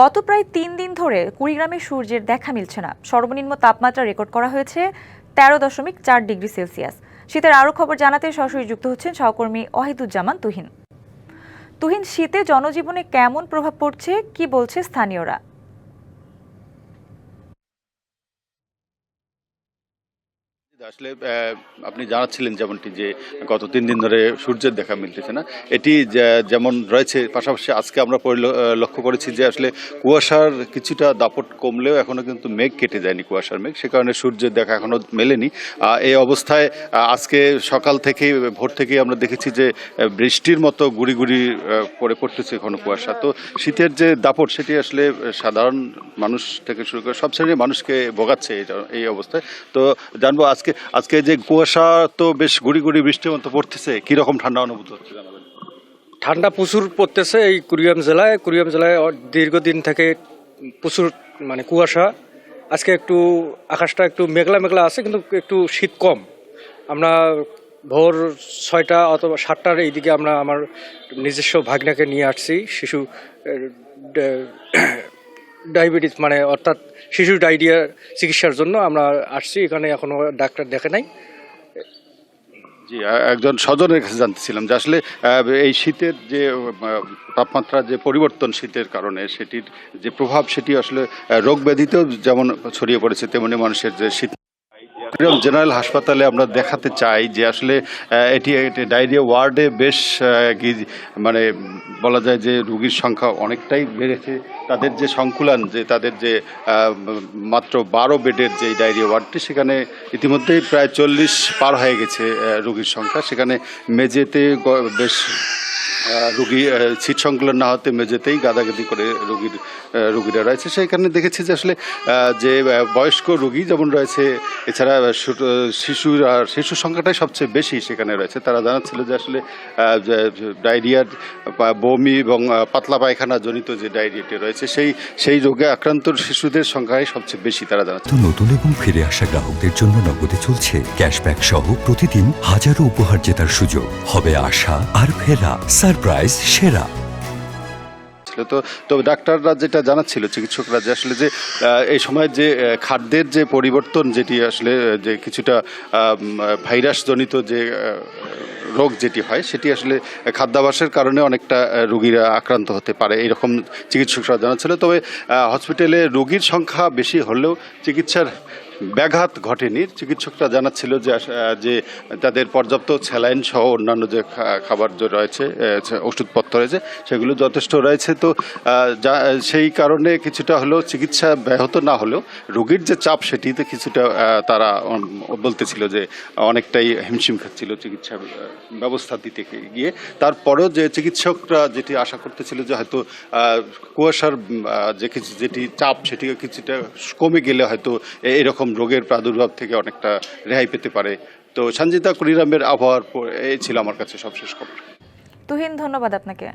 গত প্রায় তিন দিন ধরে কুড়িগ্রামে সূর্যের দেখা মিলছে না। সর্বনিম্ন তাপমাত্রা রেকর্ড করা হয়েছে তেরো দশমিক চার ডিগ্রি সেলসিয়াস। শীতের আরও খবর জানাতে সরাসরি যুক্ত হচ্ছেন সহকর্মী ওয়াহিদুজ্জামান তুহিন। তুহিন, শীতে জনজীবনে কেমন প্রভাব পড়ছে, কি বলছে স্থানীয়রা? আসলে আপনি জানাচ্ছিলেন যেমনটি যে গত তিন দিন ধরে সূর্যের দেখা মিলতেছে না। এটি যেমন রয়েছে, পাশাপাশি আজকে আমরা লক্ষ্য করেছি যে আসলে কুয়াশার কিছুটা দাপট কমলেও এখনও কিন্তু মেঘ কেটে যায়নি, কুয়াশার মেঘ। সে কারণে সূর্যের দেখা এখনও মেলেনি। এই অবস্থায় আজকে সকাল থেকে ভোর থেকেই আমরা দেখেছি যে বৃষ্টির মতো গুড়ি গুড়ি করে পড়তেছে এখনও কুয়াশা। তো শীতের যে দাপট, সেটি আসলে সাধারণ মানুষ থেকে শুরু করে সব শ্রেণির মানুষকে ভোগাচ্ছে এই অবস্থায়। তো জানব আজকে আজকে আজকে যে কুয়াশা তো বেশ গুড়ি গুড়ি বৃষ্টির মতো পড়তেছে, কীরকম ঠান্ডা অনুভূত হচ্ছে ঠান্ডা প্রচুর পড়তেছে এই কুড়িগ্রাম জেলায়। কুড়িগ্রাম জেলায় দীর্ঘদিন থেকে প্রচুর মানে কুয়াশা। আজকে একটু আকাশটা একটু মেঘলা মেঘলা আছে, কিন্তু একটু শীত কম। আমরা ভোর ছয়টা অথবা সাতটার এইদিকে আমরা আমার নিজস্ব ভাগনাকে নিয়ে আসছি, শিশু ডায়াবেটিস মানে অর্থাৎ শিশু ডায়রিয়া চিকিৎসার জন্য আমরা আসছি। এখানে এখনও ডাক্তার দেখে নাই। জি একজন স্বজনের কাছে জানতেছিলাম যে আসলে এই শীতের যে তাপমাত্রা যে পরিবর্তন শীতের কারণে, সেটির যে প্রভাব, সেটি আসলে রোগ ব্যাধিতেও যেমন ছড়িয়ে পড়েছে, তেমনি মানুষের যে শীত চট্টগ্রাম জেনারেল হাসপাতালে আমরা দেখাতে চাই যে আসলে এটি ডায়রিয়া ওয়ার্ডে বেশ মানে বলা যায় যে রোগীর সংখ্যা অনেকটাই বেড়েছে। তাদের যে সংকুলান, যে তাদের যে মাত্র বারো বেডের যে ডায়রিয়া ওয়ার্ডটি, সেখানে ইতিমধ্যেই প্রায় চল্লিশ পার হয়ে গেছে রুগীর সংখ্যা। সেখানে মেঝেতে বেশ রোগী সিট সংকুলন না হতে মেঝেতেই গাদাগাদি করে রুগীর রুগীরা রয়েছে। সেখানে দেখেছি যে আসলে যে বয়স্ক রোগী যেমন রয়েছে, এছাড়া ছোট- শিশুর আর শিশু সংখ্যাটাই সবচেয়ে বেশি সেখানে রয়েছে। তারা জানাচ্ছিল যে আসলে ডায়রিয়ার বমি এবং পাতলা পায়খানা জনিত যে ডায়রিয়াটি রয়েছে, সেই সেই রোগে আক্রান্ত শিশুদের সংখ্যাই সবচেয়ে বেশি তারা জানাচ্ছে নতুন এবং ফিরে আসা গ্রাহকদের জন্য নগদে চলছে ক্যাশব্যাক সহ প্রতিদিন হাজারো উপহার জেতার সুযোগ। হবে আশা আর ফেরা। সারপ্রাইজ সেরা। ছিল তো, তবে ডাক্তাররা যেটা জানাচ্ছিল, চিকিৎসকরা যে আসলে যে এই সময় যে খাদ্যের যে পরিবর্তন যেটি আসলে যে কিছুটা ভাইরাসজনিত যে রোগ যেটি হয়, সেটি আসলে খাদ্যাভাসের কারণে অনেকটা রোগীরা আক্রান্ত হতে পারে। এরকম চিকিৎসকরা জানাচ্ছিল। তবে হসপিটালে রোগীর সংখ্যা বেশি হলেও চিকিৎসার ব্যাঘাত ঘটেনি। চিকিৎসকরা জানাচ্ছিল যে যে তাদের পর্যাপ্ত স্যালাইন সহ অন্যান্য যে খাবার যে রয়েছে ওষুধপত্র রয়েছে, সেগুলো যথেষ্ট রয়েছে। তো যা, সেই কারণে কিছুটা হলেও চিকিৎসা ব্যাহত না হলেও রোগীর যে চাপ, সেটিতে কিছুটা তারা বলতেছিল যে অনেকটাই হিমশিম খাচ্ছিল চিকিৎসা ব্যবস্থা দিতে গিয়ে তারপরেও যে চিকিৎসকরা যেটি আশা করতেছিল যে হয়তো কুয়াশার যে কিছু, যেটি চাপ সেটি কিছুটা কমে গেলে হয়তো এরকম রোগের প্রাদুর্ভাব থেকে অনেকটা রেহাই পেতে পারে। তো সঞ্জিতা কুড়িরামের আবহাওয়ার এই ছিল আমার কাছে সবশেষ খবর। তুহিন, ধন্যবাদ আপনাকে।